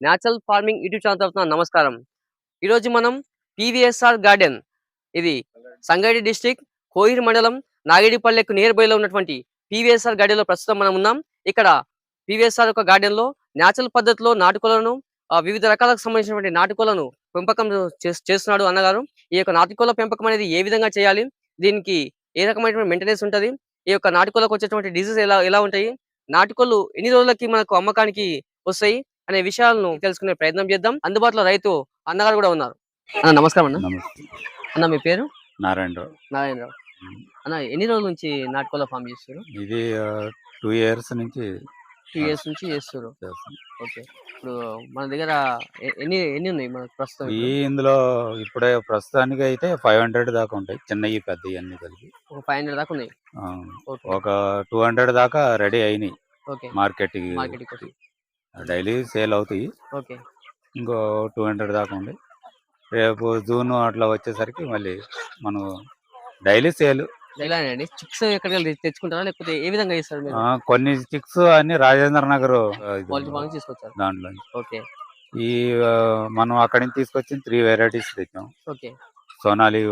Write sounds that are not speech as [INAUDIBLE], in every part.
Natural farming YouTube channel తరఫున నమస్కారం. ఈరోజు మనం పివిఎస్ఆర్ గార్డెన్ ఇది సంగారెడ్డి డిస్టిక్ కోయిర్ మండలం నాగిడిపల్లెకు నియర్ బై ఉన్నటువంటి పివిఎస్ఆర్ గార్డెన్లో ప్రస్తుతం మనం ఉన్నాం. ఇక్కడ పివిఎస్ఆర్ యొక్క గార్డెన్లో న్యాచురల్ పద్ధతిలో నాటుకోలను ఆ, వివిధ రకాలకు సంబంధించినటువంటి నాటుకోలను పెంపకం చేస్తున్నాడు అన్నగారు. ఈ యొక్క నాటుకోల పెంపకం అనేది ఏ విధంగా చేయాలి దీనికి ఏ రకమైనటువంటి మెయింటెనెన్స్ ఉంటుంది ఈ యొక్క నాటుకోలకు వచ్చేటువంటి డిసీజ్ ఎలా ఎలా ఉంటాయి నాటుకోళ్ళు ఎన్ని రోజులకి మనకు అమ్మకానికి వస్తాయి అనే విషయాలను తెలుసుకునే ప్రయత్నం చేద్దాం. అందుబాటులో రైతు అన్నగారు కూడా ఉన్నారు. అన్న నమస్కారం అన్న. అన్న మీ పేరు? నారాయణరావు. నారాయణరావు. అన్న ఎన్ని రోజుల నుంచి నాటుకోళ్ళ ఫామ్ చేస్తారు ఇది టూ ఇయర్స్ నుంచి టూ ఇయర్స్ నుంచి చేస్తారు చేస్తాం ఓకే. ఇప్పుడు మన దగ్గర ఎన్ని ఎన్ని ఉన్నాయి మనకు ప్రస్తుతం ఈ ఇందులో ఇప్పుడే ప్రస్తుతానికి అయితే ఫైవ్ హండ్రెడ్ దాకా ఉంటాయి. చిన్నవి పెద్దవి అన్ని కలిపి. ఒక ఫైవ్ హండ్రెడ్ దాకా ఉన్నాయి. ఒక టూ హండ్రెడ్ దాకా రెడీ అయినాయి. Okay. Market market daily sale అవుతాయి. ఓకే. ఇంకో టూ హండ్రెడ్ దాకా ఉంది. రేపు జూన్ అట్లా వచ్చేసరికి మళ్ళీ మనం డైలీ సేల్. చిక్స్ తెచ్చుకుంటారా? లేకపోతే ఏ విధంగా చేస్తారు మీరు? కొన్ని చిక్స్ అన్ని రాజేంద్ర నగర్ తీసుకొచ్చారు. దాంట్లో ఓకే. ఈ మనం అక్కడి నుంచి తీసుకొచ్చిన త్రీ వెరైటీస్ తెచ్చాం. ఓకే. సోనాలి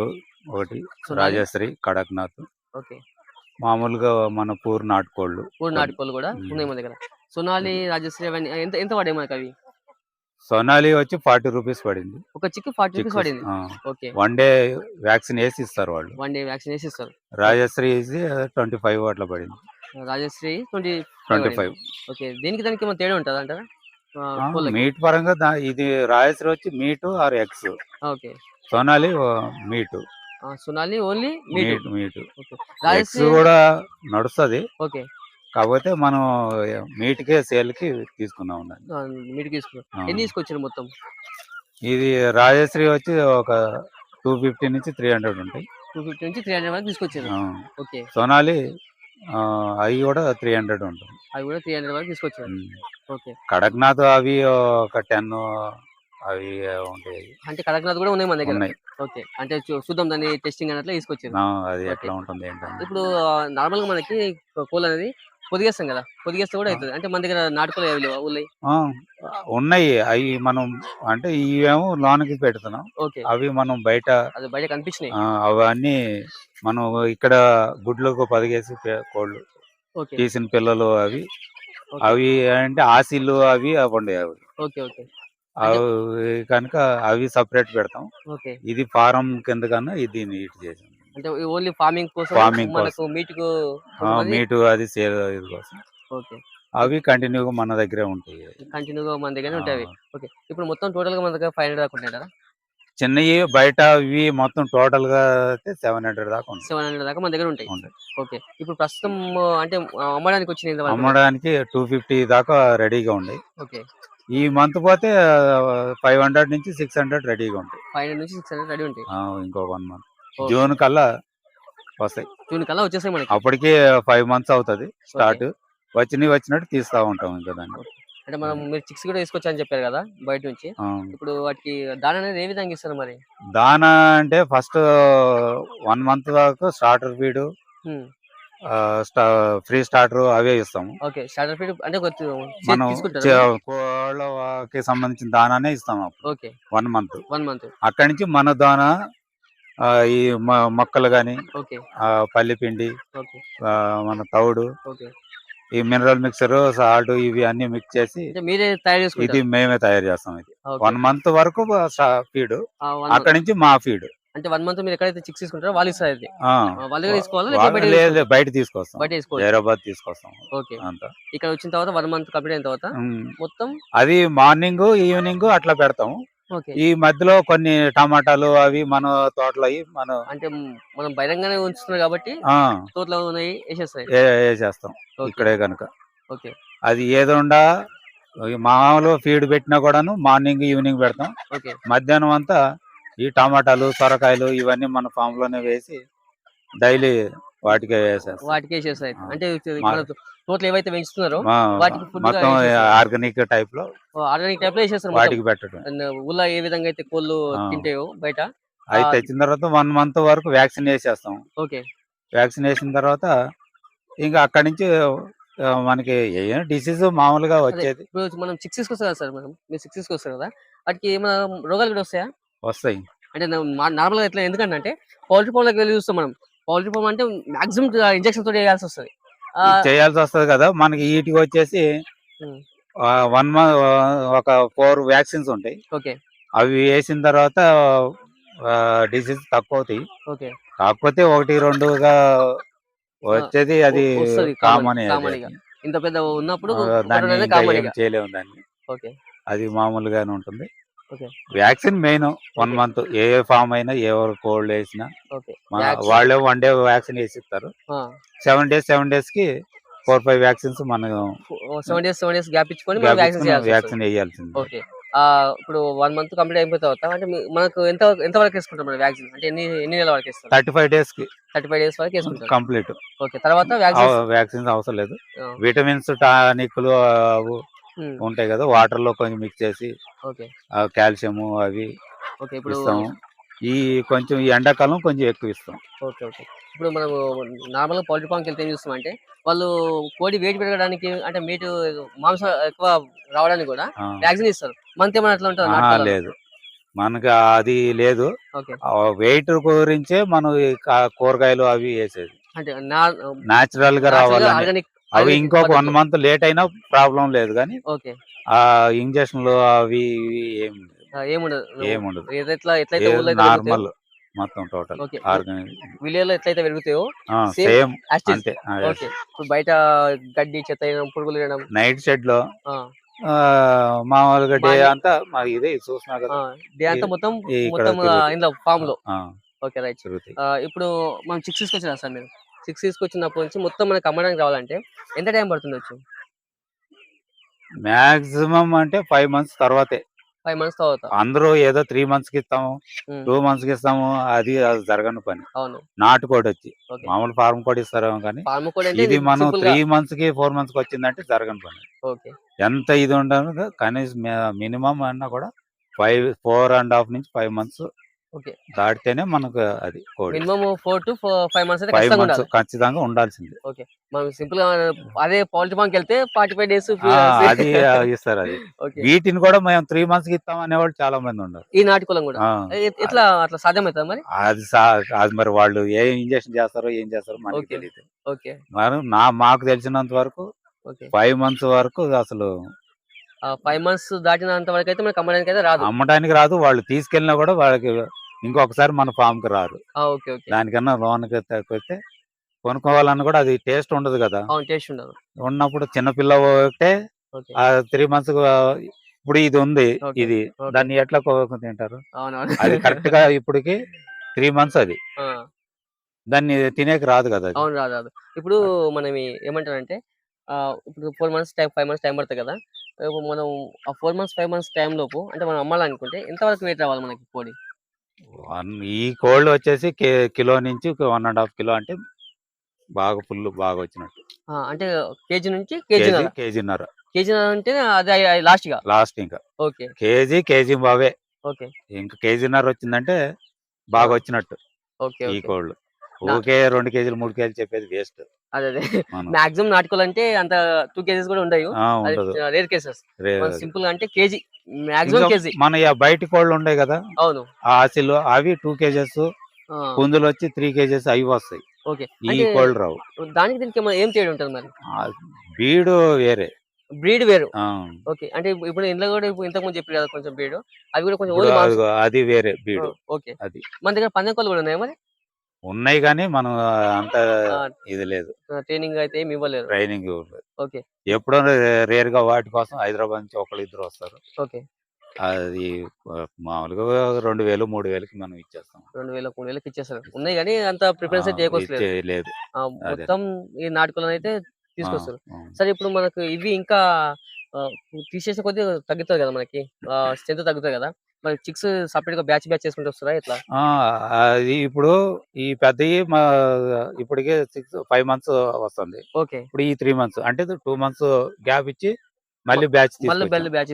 ఒకటి. రాజశ్రీ కడక్నాథ్. ఓకే. మామూలుగా మన పూర్ నాటుకోళ్ళు. మూడు నాటుకోళ్ళు కూడా. ఉన్నాయి మన దగ్గర. సోనాలి రాజశ్రీ అవన్నీ ఎంత ఎంత పడాయి మనకి అవి? సోనాలి వచ్చి ఫార్టీ రూపీస్ పడింది. ఒక చిక్కు ఫార్టీ రూపీస్ పడింది? ఓకే. వన్ డే వ్యాక్సిన్ వేసి ఇస్తారు వాళ్ళు. వన్ డే వ్యాక్సిన్ వేసి ఇస్తారు. రాజశ్రీ ట్వంటీ ఫైవ్ అట్లా పడింది. Rajasri twenty twenty five. Okay. దీనికి దానికి ఏమైనా తేడా ఉంటుందా అంటారా. మీట్ పరంగా ఇది రాజశ్రీ వచ్చి meat or eggs okay. Sonali meat Sonali only meat. Meat Rajasri కూడా నడుస్తుంది. ఓకే. కాకపోతే మనం మీట్కే సేల్కి తీసుకున్నాం దాన్ని. ఆ, మీట్ తీసుకున్నారు ఆ. ఎన్ని తీసుకొచ్చారు మొత్తం? ఇది రాజశ్రీ వచ్చి ఒక టూ ఫిఫ్టీ నుంచి త్రీ హండ్రెడ్ ఉంటాయి. టూ ఫిఫ్టీ నుంచి త్రీ హండ్రెడ్ వరకు తీసుకొచ్చారు. ఆ, ఓకే. సోనాలి అవి కూడా త్రీ హండ్రెడ్ ఉంటుంది అవి కూడా త్రీ హండ్రెడ్ వరకు తీసుకొచ్చారు. ఉమ్. ఓకే. కడక్నాథ్ అవి ఒక టెన్ అవి ఉంటాయి. అంటే కడక్నాథ్ కూడా ఉన్నాయి మన దగ్గర? ఉన్నాయి. ఓకే. అంటే చూ- చూద్దాం దాన్ని టెస్టింగ్ అన్నట్లు తీసుకొచ్చారు. ఆ, అది. ఎట్లా ఉంటుంది ఏంటంటే ఇప్పుడు నార్మల్గా మనకి కోల్ అనేది పొదిగేస్తాం కదా పొదిగేస్తే కూడా అవుతుంది అంటే మన దగ్గర నాటుకోలు ఏవి లేవా? ఊళ్ళో ఆ, ఉన్నాయి. అవి మనం అంటే ఇవేమో లోనికి పెడుతున్నాం. ఓకే. అవి మనం బయట అది బయట కనిపించినాయి. ఆ, అవన్నీ మనం ఇక్కడ గుడ్లకు పదిగేసి పే- కోళ్ళు ఓకే. తీసిన పిల్లలు అవి. అవి అంటే ఆసిల్లు అవి అవి ఉండేవి అవి. Okay okay. అవి కనుక అవి సపరేట్ పెడతాం. ఓకే. ఇది ఫారం కింద కన్నా ఇది నీట్ చేసాం. అంటే ఓన్లీ ఫార్మింగ్ కోసం Farming మనకు మీట్ మీటు అది సేల్ కోసం. ఓకే. అవి కంటిన్యూగా మన దగ్గరే ఉంటాయి. కంటిన్యూగా మన దగ్గర ఉంటాయి అవి. ఓకే. ఇప్పుడు మొత్తం టోటల్గా మన దగ్గర ఫైవ్ హండ్రెడ్ దాకా ఉంటాయి కదా? చిన్నవి బయట ఇవి మొత్తం టోటల్గా అయితే సెవెన్ హండ్రెడ్ దాకా ఉంటాయి. సెవెన్ హండ్రెడ్ దాకా మన దగ్గర ఉంటాయి. ఓకే. ఇప్పుడు ప్రస్తుతం అంటే అమ్మడానికి వచ్చింది వరకు? అమ్మడానికి టూ ఫిఫ్టీ దాకా రెడీగా ఉన్నాయి. ఓకే. ఈ మంత్ పోతే ఫైవ్ హండ్రెడ్ నుంచి సిక్స్ హండ్రెడ్ రెడీగా ఉంటాయి. ఫైవ్ హండ్రెడ్ నుంచి సిక్స్ హండ్రెడ్ రెడీ ఉంటాయి. ఇంకో వన్ మంత్. జూన్ కల్లా వస్తాయి. జూన్ కల్లా వచ్చేసాయి మనకి. అప్పటికి ఫైవ్ మంత్స్ అవుతుంది స్టార్ట్. వచ్చినవి వచ్చినట్టు తీస్తా ఉంటాం ఇంకా దాన్ని. అంటే మనం మీరు చిక్స్ కూడా తీసుకొచ్చా చెప్పారు కదా బయట నుంచి. ఇప్పుడు వాటికి దాని అనేది ఏ విధంగా ఇస్తారు మరి? దానా అంటే ఫస్ట్ వన్ మంత్ దాకా స్టార్టర్ ఫీడ్. ఫ్రీ స్టార్టర్ అవే ఇస్తాము. ఓకే స్టార్టర్ ఫీడ్ అంటే మనం కోళ్ళకి సంబంధించిన దానానే ఇస్తాం అప్పుడు. Okay. One month. One month. అక్కడి నుంచి మన దానా ఈ మ- మొక్కలు ఓకే. ఆ, పల్లిపిండి ఓకే. ఆ, మన తౌడు ఓకే. ఈ మినరల్ మిక్సర్ సాల్ట్ ఇవి అన్ని మిక్స్ చేసి అంటే మీరే తయారు ఇది చేసుకుంటారు మేమే తయారు చేస్తాం ఇది. వన్ మంత్ వరకు ఫీడ్. ఆ, one month. అక్కడి నుంచి మా ఫీడ్. అంటే వన్ మంత్ మీరు ఎక్కడైతే చిక్స్ తీసుకుంటారో వాళ్ళు ఇస్తారు అది ఆ, వాళ్ళ దగ్గర తీసుకోవాలా లేకపోతే బయట లేదు తీసుకోవాలా? బయట తీసుకొస్తాం. బయట తీసుకోవచ్చు హైదరాబాద్ తీసుకొస్తాం. ఓకే. అంతా. ఇక్కడ వచ్చిన తర్వాత వన్ మంత్ కంప్లీట్ అయిన తర్వాత. మొత్తం అది మార్నింగ్ ఈవినింగ్ అట్లా పెడతాం ఈ మధ్యలో కొన్ని టమాటాలు అవి మన తోటలో అవి మనం అంటే మనం బహిరంగానే ఉంచుతున్నారు కాబట్టి తోటలో ఉన్నాయి వేసేస్తాయి వేసేస్తాం. ఇక్కడే కనుక ఓకే. అది ఏదుండా మామూలు ఫీడ్ పెట్టినా కూడాను మార్నింగ్ ఈవినింగ్ పెడతాం. ఓకే. మధ్యాహ్నం అంతా ఈ టమాటాలు సొరకాయలు ఇవన్నీ మన ఫామ్లోనే వేసి డైలీ వాటికే వేసేస్తాం. వాటికి వేసేస్తాయి. అంటే తోటలు ఏవైతే పెంచుతున్నారో వాటికి మొత్తం. ఆర్గానిక్ టైప్లో ఆర్గానిక్ టైప్లో వేసేస్తారు. వాటికి పెట్టడం. ఊళ్ళో ఏ విధంగా అయితే కోళ్ళు. తింటాయో బయట అవి తెచ్చిన తర్వాత వన్ మంత్ వరకు వ్యాక్సిన్ వేసేస్తాం. ఓకే. వ్యాక్సిన్ వేసిన తర్వాత ఇంకా అక్కడి నుంచి మనకి ఏ డిసీజ్ మామూలుగా వచ్చేది. ఇప్పుడు మనం సిక్స్ తీసుకొస్తాం కదా సార్ మనం మీరు సిక్స్ తీసుకొస్తారు కదా వాటికి ఏమైనా రోగాలు కూడా వస్తాయా? వస్తాయి. అంటే నార్మల్గా ఎట్లా ఎందుకంటే పౌల్ట్రీ ఫామ్లోకి వెళ్ళి చూస్తాం మనం. పౌల్ట్రీ ఫామ్ అంటే మాక్సిమం ఇంజక్షన్ తోటి వేయాల్సి వస్తుంది. చేయాల్సి వస్తది కదా. మనకి వీటికి వచ్చేసి. వన్ మంత్ ఒక ఫోర్ వ్యాక్సిన్స్ ఉంటాయి. ఓకే. అవి వేసిన తర్వాత డిసీజ్ తక్కువ అవుతాయి కాకపోతే ఒకటి రెండుగా వచ్చేది అది కామన్. ఇంత పెద్ద ఉన్నప్పుడు చేయలేము దాన్ని. అది మామూలుగానే ఉంటుంది. Vaccine main one. మంత్ ఏ ఫామ్ అయినా ఏ కోల్డ్ వేసినా వాళ్ళే వన్ డే వ్యాక్సిన్ వేసి ఇస్తారు సెవెన్ డేస్ సెవెన్ డేస్కి ఫోర్ ఫైవ్ వ్యాక్సిన్స్ మనం seven days seven days gap ఇచ్చుకొని వ్యాక్సిన్ వేయాల్సింది. ఓకే. ఇప్పుడు వన్ మంత్ కంప్లీట్ అయిపోయిన తర్వాత అంటే మనకు ఎంత ఎంత వరకు వేసుకుంటాం మన వ్యాక్సిన్? అంటే ఎన్ని ఎన్ని నెలల వరకు వేస్తాం థర్టీ ఫైవ్ డేస్కి థర్టీ ఫైవ్ డేస్ వరకు వేసుకుంటాం కంప్లీట్. ఓకే. తర్వాత వ్యాక్సిన్ అవసరం లేదు. విటమిన్స్ టానిక్లు ఉంటాయి కదా వాటర్లో కొంచెం మిక్స్ చేసి ఓకే. కాల్షియం అవి ఇస్తాము. ఈ కొంచెం ఈ ఎండాకాలం కొంచెం ఎక్కువ ఇస్తాం. Okay okay. ఇప్పుడు మనం నార్మల్గా పౌల్ట్రీ ఫామ్కి వెళ్తే ఏం చూస్తామంటే వాళ్ళు కోడి వెయిట్ పెరగడానికి అంటే మీట్ మాంసం ఎక్కువ రావడానికి కూడా. వ్యాక్సిన్ ఇస్తారు. మనకి ఏమైనా అట్లా ఉంటుంది? లేదు. మనకి అది లేదు. వెయిట్ గురించే మనం కూరగాయలు అవి వేసేది. అంటే నాచురల్గా ఆర్గానిక్ అవి ఇంకొక వన్ మంత్ లేట్ అయినా ప్రాబ్లం లేదు కానీ ఓకే. ఆ ఇంజక్షన్లు అవి ఇవి ఏం ఏముండదు. ఏముండదు ఎట్లా ఎట్లయితే నార్మల్ మొత్తం టోటల్ విలేజ్లో ఎట్లయితే పెరుగుతాయో. సేమ్ అంతే బయట గడ్డి చెత్త పురుగులు నైట్ షెడ్లో మామూలుగా డే అంతా ఇదే చూసినా కదా. డే అంతా మొత్తం మొత్తం. ఇందులో ఫామ్లో. Okay right. ఇప్పుడు మనం సిక్స్ తీసుకొచ్చినా సార్ మీరు? సిక్స్ తీసుకొచ్చినప్పటి నుంచి మొత్తం మనకి అమ్మడానికి రావాలంటే ఎంత టైం పడుతుంది వచ్చు? మాక్సిమం అంటే ఫైవ్ మంత్స్ తర్వాతే. ఫైవ్ మంత్స్ తర్వాత. అందరూ ఏదో త్రీ మంత్స్కి ఇస్తాము టూ మంత్స్కి ఇస్తాము అది అది జరగని పని. అవును. నాటుకోడి వచ్చి. మామూలు ఫార్మ్ కోడి ఇస్తారేమో కానీ కూడా ఇది మనం త్రీ మంత్స్కి ఫోర్ మంత్స్కి వచ్చిందంటే జరగని పని. ఓకే. ఎంత ఇది ఉండదు కనీసం మినిమం అన్నా కూడా ఫైవ్ ఫోర్ అండ్ హాఫ్ నుంచి ఫైవ్ మంత్స్ దాటితేనే మనకు అది కోడి. Minimum four to five months అయితే ఫైవ్ ఖచ్చితంగా మంత్స్ ఉండాలి. ఖచ్చితంగా ఉండాల్సింది. మనం సింపుల్గా అదే పౌల్ట్రీ ఫామ్కి వెళ్తే ఫార్టీ ఫైవ్ డేస్ ఆ, అది ఆ, ఇస్తారు అది. ఓకే. వీటిని కూడా మేము త్రీ మంత్స్కి ఇస్తాం అనేవాళ్ళు చాలా మంది ఉన్నారు. ఈ నాటుకోలం కూడా. ఆ, ఎ- ఎట్లా అట్లా సాధ్యమవుతుంది మరి? అది సా- అది మరి వాళ్ళు ఏ ఇంజక్షన్ చేస్తారో ఏం చేస్తారో మనకి Okay. తెలియదు ఓకే. మరి నా మాకు తెలిసినంత వరకు ఓకే. ఫైవ్ మంత్స్ వరకు అసలు ఫైవ్ మంత్స్ దాటినంత వరకు అయితే మనకి అమ్మడానికి అయితే రాదు. అమ్మడానికి రాదు. వాళ్ళు తీసుకెళ్ళినా కూడా వాళ్ళకి ఇంకొకసారి మన ఫామ్కి రారు ఓకే ఓకే. దానికన్నా లోన్ తగ్గితే కొనుక్కోవాలన్నా కూడా అది టేస్ట్ ఉండదు కదా! టేస్ట్ ఉండదు. ఉన్నప్పుడు చిన్నపిల్ల ఒకటే ఆ త్రీ మంత్స్ ఇప్పుడు ఇది ఉంది. ఇది. దాన్ని ఎట్లా కొనుక్కొని తింటారు? అది కరెక్ట్గా ఇప్పటికి త్రీ మంత్స్ అది. దాన్ని తినేకి రాదు కదా అవును రాదు రాదు. ఇప్పుడు మనం ఏమంటారంటే ఇప్పుడు four months time five months time పడుతుంది కదా! మనం ఆ four months five months time లోపు అంటే మనం అమ్మాలనుకుంటే ఎంతవరకు వెయిట్ రావాలి మనకి కోడి? వన్ ఈ కోల్డ్ వచ్చేసి కిలో నుంచి వన్ అండ్ హాఫ్ కిలో అంటే బాగా ఫుల్ బాగా వచ్చినట్టు. అంటే కేజీ నుంచి కేజీ కేజీ కేజీన్నర. కేజీ అంటే అదే లాస్ట్గా లాస్ట్ ఇంకా. ఓకే. కేజీ కేజీ బావే. ఓకే. ఇంకా కేజీన్నర వచ్చిందంటే బాగా వచ్చినట్టు ఓకే ఈ ఓకే. కోళ్ళు. ఊకే రెండు కేజీలు మూడు కేజీలు చెప్పేది వేస్ట్. అదే అదే. మాక్సిమం నాటుకోవాలంటే అంత టూ కేజీస్ కూడా ఉండవు రేర్ కేసెస్. సింపుల్గా అంటే కేజీ మాక్సిమం కేజీ. మన బయట కోళ్ళు ఉన్నాయి కదా అవును. ఆశలు అవి టూ కేజెస్ పుంజులు వచ్చి త్రీ కేజెస్ అవి వస్తాయి. ఓకే. ఈ అంటే కోళ్ళు రావు. దానికి దీనికి ఏం తేడా ఉంటుంది మరి? బీడు వేరే. బ్రీడ్ వేరు. ఓకే. అంటే ఇప్పుడు- ఇంట్లో కూడా ఇంతకు ముందు చెప్పారు కదా కొంచెం బ్రీడ్ అవి కూడా కొంచెం అది- వేరే బీడు. ఓకే. అది. మన దగ్గర పందెం కోళ్ళు కూడా ఉన్నాయి మరి? ఉన్నాయి కానీ మనం అంత ఇది లేదు. ట్రైనింగ్ అయితే ఏమి ఇవ్వలేరు. Training okay. ఎప్పుడో రేర్గా వాటి కోసం హైదరాబాద్ నుంచి ఒకళ్ళు ఇద్దరు వస్తారు. ఓకే. అది మామూలుగా రెండు వేలు మూడు వేలకి మనం ఇచ్చేస్తాం. రెండు వేల మూడు వేలకి ఇచ్చేస్తారు. ఉన్నాయి కానీ అంత ప్రిఫరెన్స్ లేదు. మొత్తం ఈ నాటుకోలను అయితే తీసుకొస్తారు. సరే ఇప్పుడు మనకు ఇవి ఇంకా ఆ, తీసేసిన కొద్దీ తగ్గుతుంది కదా మనకి? స్ట్రెంత్ తగ్గుతుంది కదా? మరి చిక్స్ సపరేట్గా బ్యాచ్ బ్యాచ్ చేసుకుంటూ వస్తారా ఇట్లా అది ఇప్పుడు ఈ పెద్దవి మా ఇప్పటికే సిక్స్ ఫైవ్ మంత్స్ వస్తుంది. ఓకే. ఇప్పుడు ఈ త్రీ మంత్స్ అంటే టూ మంత్స్ గ్యాప్ ఇచ్చి మళ్ళీ బ్యాచ్ మళ్ళీ బ్యాచ్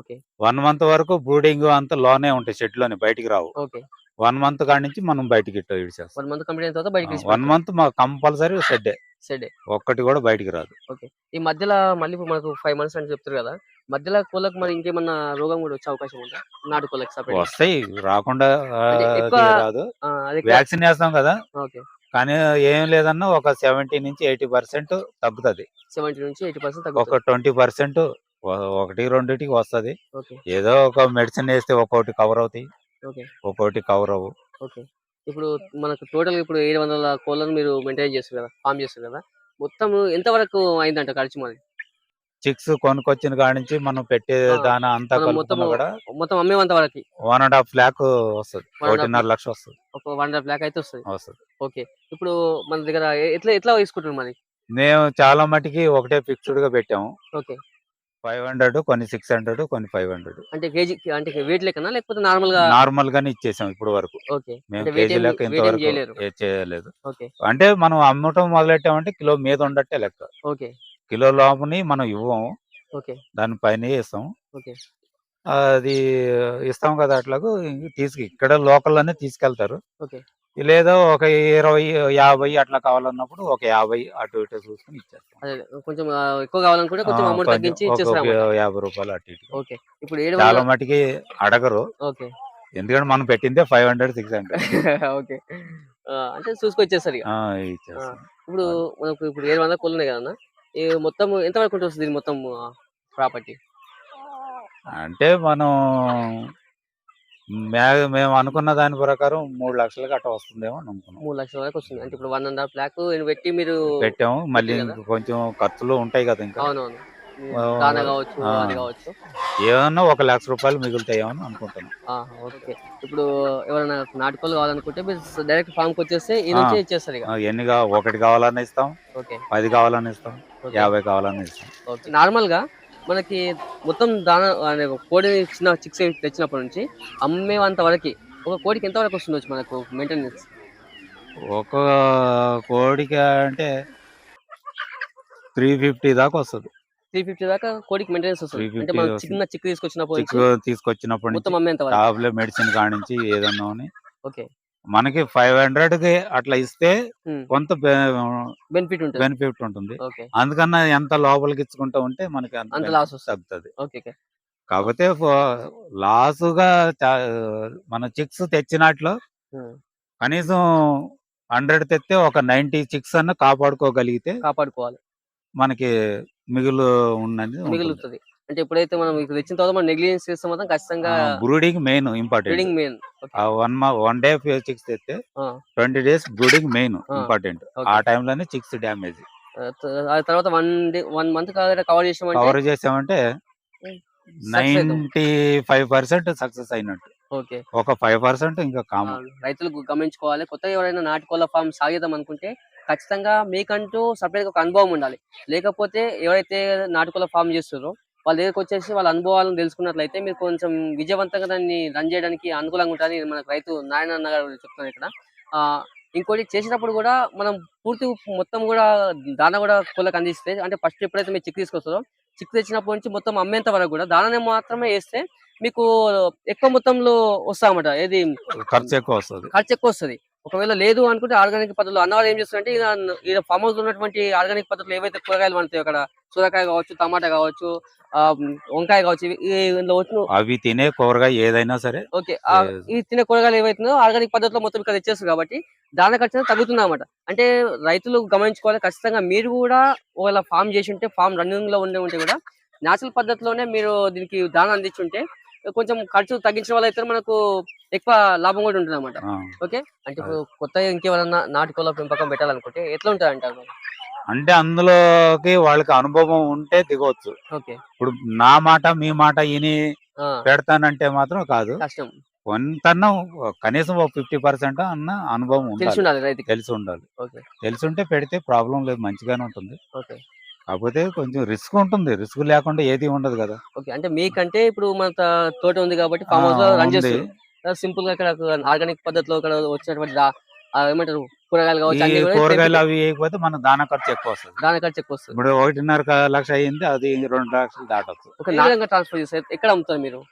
ఓకే. వన్ మంత్ వరకు బ్రూడింగ్ అంతా లోనే ఉంటాయి షెడ్లోనే బయటికి రావు. ఓకే. వన్ మంత్ కాడి నుంచి మనం బయటికి వన్ మంత్ కంప్లీట్ అయిన తర్వాత బయటకి వన్ మంత్ మా కంపల్సరీ షెడ్డే. సెడ్ ఒక్కటి కూడా బయటికి రాదు. ఈ మధ్యలో మళ్ళీ ఇప్పుడు మనకు ఫైవ్ మంత్స్ అని చెప్తారు కదా మధ్యలో కోళ్ళకు మరి ఇంకేమన్నా రోగం కూడా వచ్చే అవకాశం ఉందా? నాటు కోళ్ళకి సపరేట్ వస్తాయి. రాకుండా రాదు. వ్యాక్సిన్ వేస్తాం కదా. ఓకే. కానీ ఏం లేదన్నా ఒక సెవెంటీ నుంచి ఎయిటీ పర్సెంట్ తగ్గుతుంది. సెవెంటీ నుంచి ఎయిటీ పర్సెంట్ ఒక ట్వంటీ పర్సెంట్ ఒకటి రెండింటికి వస్తది. ఓకే. ఏదో ఒక మెడిసిన్ వేస్తే ఒక్కొక్కటి కవర్ అవుతాయి. ఓకే. ఒక్కొక్కటి కవర్ అవ్వు. ఓకే. ఇప్పుడు మనకు టోటల్ ఇప్పుడు ఏడు వందల కోళ్ళను మీరు మెయింటైన్ చేస్తారు కదా ఫామ్ చేస్తారు కదా. మొత్తం ఎంత వరకు అయిందంట ఖర్చు మరి? చిక్స్ కొనుక్కొచ్చిన కాడి నుంచి మనం పెట్టే దానా అంతా కలుపుకున్నా కూడా మొత్తం అమ్మేంత వరకు వన్ అండ్ హాఫ్ ల్యాక్ వస్తుంది. ఒకటిన్నర లక్ష వస్తుంది. ఒక వన్ అండ్ బ్లాక్ అయితే వస్తుంది. వస్తుంది. ఓకే. ఇప్పుడు మన దగ్గర ఎట్లా ఎట్లా తీసుకుంటారు మరి? మేము చాలా మటుకి ఒకటే ఫిక్స్డ్గా పెట్టాము. ఓకే. ఫైవ్ హండ్రెడ్ కొన్ని సిక్స్ హండ్రెడ్ కొన్ని ఫైవ్ హండ్రెడ్. అంటే కేజీ అంటే వెయిట్ లెక్కనా? లేకపోతే నార్మల్గా నార్మల్ గానే ఇచ్చేసాం ఇప్పుడు వరకు. మేము కేజీ లెక్క ఇంతవరకు చేయలేదు. అంటే మనం అమ్మటం మొదలెట్టామంటే కిలో మీద ఉండట్టే లెక్క. ఓకే. కిలో లోపని మనం ఇవ్వము ఓకే. దాని పైన ఇస్తాం ఓకే. అది ఇస్తాం కదా అట్లాగూ తీసుకు ఇక్కడ లోకల్లోనే తీసుకెళ్తారు. ఓకే. లేదా ఒక ఇరవై యాభై అట్లా కావాలన్నప్పుడు ఒక యాభై అటు ఇటు చూసుకుని ఇచ్చేస్తాం. కొంచెం ఎక్కువ కావాలనుకుంటే కొంచెం అమౌంట్ తగ్గించి. యాభై రూపాయలు అటు ఇటు. ఓకే. ఇప్పుడు చాలా మటుకి అడగరు. ఓకే. ఎందుకంటే మనం పెట్టిందే five hundred six hundred. [LAUGHS] Okay. అంటే ఇచ్చేస్తాం. ఇప్పుడు మనకు ఇప్పుడు ఏడు వందల కోళ్ళు ఉన్నాయి కదన్నా? మొత్తం ఎంత వరకు ఉంటుంది దీని మొత్తం ప్రాపర్టీ అంటే మనం మేము అనుకున్న దాని ప్రకారం మూడు లక్షలకి అట్లా వస్తుందేమో అని అనుకున్నాం. మూడు లక్షల వరకు వస్తుంది. అంటే ఇప్పుడు వన్ అండ్ హాఫ్ ల్యాక్ పెట్టి మీరు పెట్టాము. మళ్ళీ కొంచెం ఖర్చులు ఉంటాయి కదా ఇంకా. అవునవును. దాన కావచ్చు. అది కావచ్చు. ఏమన్నా ఒక లక్ష రూపాయలు మిగులుతాయేమో అని అనుకుంటున్నాం. ఆ, ఓకే. ఇప్పుడు ఎవరైనా నాటుకోలు కావాలనుకుంటే మీరు డైరెక్ట్ ఫామ్కి వచ్చేస్తే ఈ నుంచి ఇచ్చేస్తారు ఇక. ఆ, ఎన్ని ఒకటి కావాలన్నా ఇస్తాం ఓకే. పది కావాలన్నా ఇస్తాం. యాభై కావాలన్నా ఇస్తాం. ఓకే. నార్మల్గా మనకి మొత్తం దాన అనే కోడి చిన్న చిక్స్ తెచ్చినప్పటి నుంచి అమ్మేంత వరకు ఒక కోడికి ఎంత వరకు వస్తుండొచ్చు మనకు మెయింటెనెన్స్ ఒక కోడికి అంటే త్రీ ఫిఫ్టీ దాకా వస్తుంది. త్రీ ఫిఫ్టీ దాకా కోడికి మెయింటెనెన్స్ వస్తుంది. 350 అంటే మనం. చిన్న మొత్తం అమ్మేంత వరకు? టాబ్లెట్ మెడిసిన్ కానించి ఏదన్నా ఓకే. మనకి ఫైవ్ హండ్రెడ్కి అట్లా ఇస్తే. కొంత బెనిఫిట్ ఉంటుంది. బెనిఫిట్ ఉంటుంది. అందుకన్నా ఎంత లోపలికి ఇచ్చుకుంటా ఉంటే మనకి అంత లాస్ తగ్గుతుంది. కాకపోతే లాసుగా మన చిక్స్ తెచ్చినట్లు. కనీసం హండ్రెడ్ తెస్తే ఒక నైన్టీ చిక్స్ అన్న కాపాడుకోగలిగితే కాపాడుకోవాలి. మనకి మిగులు ఉన్నది మిగులుతుంది. అంటే ఎప్పుడైతే మనం ఇక్కడ తెచ్చిన తర్వాత మనం నెగ్లిజెన్స్ చేస్తే మాత్రం ఖచ్చితంగా brooding main important breeding main one one day chicks తెస్తే twenty days brooding main important. ఆ. టైంలోనే చిక్స్ డ్యామేజ్ ఆ తర్వాత one day one month cover cover చేసామంటే? Success. Ninety five percent success అయినట్టు. ఓకే ఒక ఫైవ్ పర్సెంట్ ఇంకా కామన్ రైతులు గమనించుకోవాలి. కొత్తగా ఎవరైనా నాటుకోళ్ళ ఫామ్ సాగిద్దాం అనుకుంటే ఖచ్చితంగా మీకంటూ సపరేట్ ఒక అనుభవం ఉండాలి. లేకపోతే ఎవరైతే నాటుకోళ్ళ ఫామ్ చేస్తారో వాళ్ళ దగ్గరకు వచ్చేసి వాళ్ళ అనుభవాలను తెలుసుకున్నట్లయితే మీరు కొంచెం విజయవంతంగా దాన్ని రన్ చేయడానికి అనుకూలంగా ఉంటుంది మనకు రైతు నారాయణ గారు చెప్తున్నారు ఇక్కడ. ఆ, ఇంకోటి చేసేటప్పుడు కూడా మనం పూర్తి మొత్తం కూడా దాన కూడా కోళ్ళకి అందిస్తే అంటే ఫస్ట్ ఎప్పుడైతే మీరు చిక్ తీసుకొస్తారో చిక్ తెచ్చినప్పటి నుంచి మొత్తం అమ్మేంత వరకు కూడా దానాన్ని మాత్రమే వేస్తే మీకు ఎక్కువ మొత్తంలో వస్తామట ఏది? ఖర్చు ఎక్కువ వస్తుంది. ఖర్చు ఎక్కువ వస్తుంది. ఒకవేళ లేదు అనుకుంటే ఆర్గానిక్ పద్ధతిలో అన్నవాళ్ళు ఏం చేస్తారంటే ఈ ఫామ్ హౌస్లో ఉన్నటువంటి ఆర్గానిక్ పద్ధతిలో ఏవైతే కూరగాయలు పండుతాయో అక్కడ సూరకాయ కావచ్చు టమాటా కావచ్చు వంకాయ కావచ్చు వచ్చిన అవి తినే కూరగాయ ఏదైనా సరే ఓకే. ఈ తినే కూరగాయలు ఏవైతుందో ఆర్గానిక్ పద్ధతిలో మొత్తం ఇక్కడ తెచ్చేస్తారు కాబట్టి దాని ఖర్చు తగ్గుతుంది అనమాట అంటే రైతులు గమనించుకోవాలి ఖచ్చితంగా మీరు కూడా ఒకవేళ ఫామ్ చేసి ఉంటే ఫామ్ రన్నింగ్లో ఉండే ఉంటే కూడా న్యాచురల్ పద్ధతిలోనే మీరు దీనికి దాన అందించుంటే కొంచెం ఖర్చు తగ్గించడం వల్ల అయితే మనకు ఎక్కువ లాభం కూడా ఉంటుంది అనమాట. ఓకే? అంటే ఇప్పుడు కొత్తగా ఇంకెవరన్నా నాటుకోళ్ళ పెంపకం పెట్టాలనుకుంటే ఎట్లా ఉంటుంది అంటారు? అంటే అందులోకి వాళ్ళకి అనుభవం ఉంటే దిగవచ్చు ఓకే. ఇప్పుడు నా మాట మీ మాట ఆ, పెడతానంటే మాత్రం కాదు. కష్టం. కొంతన్నా కనీసం ఒక ఫిఫ్టీ పర్సెంట్ అన్న అనుభవం తెలిసి ఉండాలి తెలిసి ఉండాలి. ఓకే. తెలిసి ఉంటే పెడితే ప్రాబ్లం లేదు మంచిగానే ఉంటుంది. ఓకే. కాకపోతే కొంచెం రిస్క్ ఉంటుంది. రిస్క్ లేకుండా ఏది ఉండదు కదా. ఓకే. అంటే మీకంటే ఇప్పుడు మన త- తోట ఉంది కాబట్టి ఫామ్ హౌస్లో ఆ, రన్ ఉంది. చేస్తారు. సింపుల్గా ఇక్కడ ఆర్గానిక్ పద్ధతిలో ఇక్కడ వచ్చినటువంటి ఆ ఏమంటారు? కూరగాయలు ఈ కావచ్చు అన్ని కూడా కూరగాయలు తెంపి- అవి వేయకపోతే మన దాన ఖర్చు ఎక్కువ వస్తుంది. దాని ఖర్చు ఎక్కువ వస్తుంది. ఇప్పుడు ఒకటిన్నర క- లక్ష అయ్యింది అది రెండు లక్షలు దాటచ్చు. ఒక నాలుగు ట్రాన్స్ఫర్ చేస్తారు ఎక్కడ అమ్ముతారు మీరు?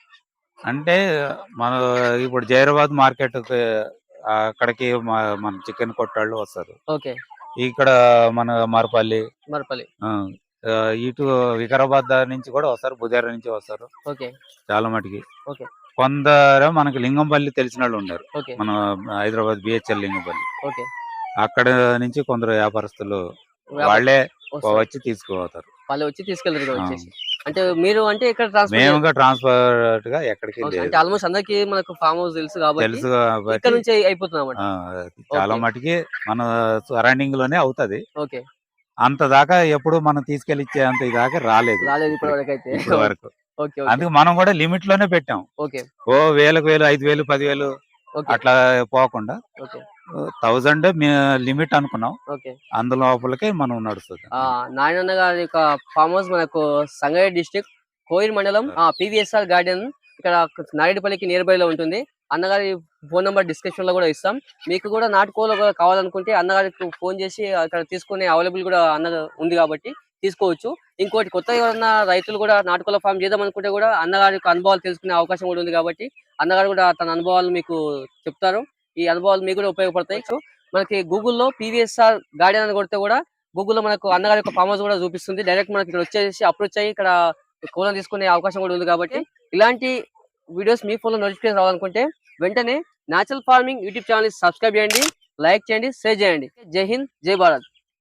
అంటే మన ఇప్పుడు జైరాబాద్ మార్కెట్ అక్కడికి మా- మన చికెన్ కొట్టాళ్ళు వస్తారు. ఓకే. ఇక్కడ మన మరపల్లి. మరపల్లి. ఆ, ఆ, ఇటు వికారాబాద్ దారి నుంచి కూడా వస్తారు బుధేర నుంచి వస్తారు. ఓకే. చాలా మటుకి. ఓకే. కొందరు మనకి లింగంపల్లి తెలిసిన వాళ్ళు ఉన్నారు ఓకే. మన హైదరాబాద్ బిహెచ్ఎల్ లింగంపల్లి. ఓకే. అక్కడ నుంచి కొందరు వ్యాపారస్తులు వ్యాపారం వాళ్ళే. వచ్చి తీసుకుపోతారు. వాళ్ళు వచ్చి తీసుకెళ్తారు. వచ్చేసి. అంటే మీరు అంటే ఇక్కడ ట్రాన్స్ఫర్గా ఎక్కడికి అంటే ఆల్మోస్ట్ అందరికి మనకు ఫామ్ హౌస్ తెలుసు కాబట్టి తెలుసు ఇక్కడ నుంచి అది చాలా. మటుకి మన సరౌండింగ్లోనే అవుతది. ఓకే. అంత దాకా ఎప్పుడు మనం తీసుకెళ్ళి ఇచ్చే అంత దాకా రాలేదు. రాలేదు ఇప్పటి వరకు అయితే ఇప్పటి వరకు. [LAUGHS] అందుకు మనం కూడా లిమిట్లోనే పెట్టాం. ఓకే. ఓ వేలకు వేలు ఐదు వేలు పదివేలు అట్లా పోకుండా థౌజండ్ లిమిట్ అనుకున్నాం. అందులోపలికే మనం నడుస్తుంది. ఆ నారాయణ గారి యొక్క ఫామ్ హౌస్ మనకు సంగారెడ్డి డిస్ట్రిక్ట్ కోయిల్ మండలం పివిఎస్ఆర్ గార్డెన్ ఇక్కడ నాయుడుపల్లికి నియర్ బై లో ఉంటుంది. అన్నగారి ఫోన్ నెంబర్ డిస్క్రిప్షన్లో కూడా ఇస్తాం. మీకు కూడా నాటుకోలు కూడా కావాలనుకుంటే అన్నగారికి ఫోన్ చేసి అక్కడ తీసుకునే అవైలబుల్ కూడా అన్న ఉంది కాబట్టి తీసుకోవచ్చు. ఇంకోటి కొత్త ఎవరన్నా రైతులు కూడా నాటుకోల ఫామ్ చేద్దాం అనుకుంటే కూడా అన్నగారి అనుభవాలు తెలుసుకునే అవకాశం కూడా ఉంది కాబట్టి అన్నగారు కూడా తన అనుభవాలు మీకు చెప్తారు. ఈ అనుభవాలు మీకు కూడా ఉపయోగపడతాయి. సో మనకి గూగుల్లో పీవీఎస్ఆర్ గార్డెన్ అని కొడితే కూడా గూగుల్లో మనకు అన్నగారి యొక్క ఫామ్ హౌస్ కూడా చూపిస్తుంది. డైరెక్ట్ మనకి ఇక్కడ వచ్చేసి అప్రోచ్ అయ్యి ఇక్కడ కోలం తీసుకునే అవకాశం కూడా ఉంది కాబట్టి ఇలాంటి వీడియోస్ మీ ఫోన్లో నోటిఫికేషన్ రావాలనుకుంటే వెంటనే natural farming YouTube channel subscribe చేయండి లైక్ చేయండి షేర్ చేయండి. జై హింద్ జై భారత్.